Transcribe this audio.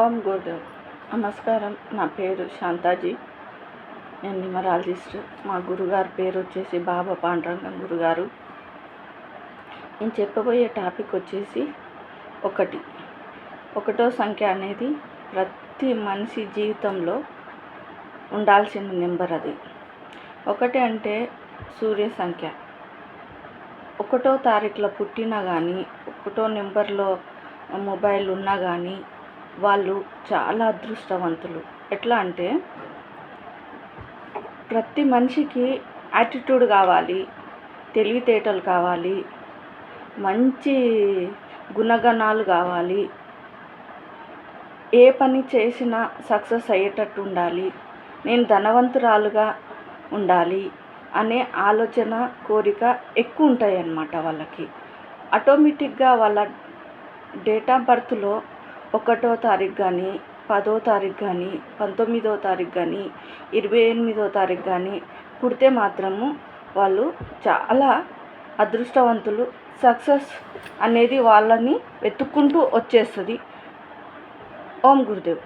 ఓం good. నమస్కారం. నా పేరు శాంతాజీ. నేను న్యూమరాలజిస్ట్. మా గురుగారి పేరు వచ్చేసి బాబా పాండురంగం గురుగారు. నేను చెప్పబోయే టాపిక్ వచ్చేసి ఒకటి. ఒకటో సంఖ్య అనేది ప్రతి మనిషి జీవితంలో ఉండాల్సిన నెంబర్ అది. ఒకటి అంటే సూర్య సంఖ్య. ఒకటో తారీఖులో పుట్టినా కానీ ఒకటో నెంబర్లో మొబైల్ ఉన్నా కానీ వాళ్ళు చాలా అదృష్టవంతులు. ఎట్లా అంటే ప్రతి మనిషికి యాటిట్యూడ్ కావాలి తెలివితేటలు కావాలి మంచి గుణగణాలు కావాలి ఏ పని చేసినా సక్సెస్ అయ్యేటట్టు ఉండాలి నేను ధనవంతురాలుగా ఉండాలి అనే ఆలోచన కోరిక ఎక్కువ ఉంటాయి అన్నమాట వాళ్ళకి ఆటోమేటిక్గా వాళ్ళ డేట్ ఆఫ్ బర్త్లో ఒకటో తారీఖు కానీ పదో తారీఖు కానీ పంతొమ్మిదో తారీఖు కానీ ఇరవై ఎనిమిదో తారీఖు కానీ పుడితే మాత్రము వాళ్ళు చాలా అదృష్టవంతులు సక్సెస్ అనేది వాళ్ళని వెతుక్కుంటూ వచ్చేస్తుంది. ఓం గురుదేవ్.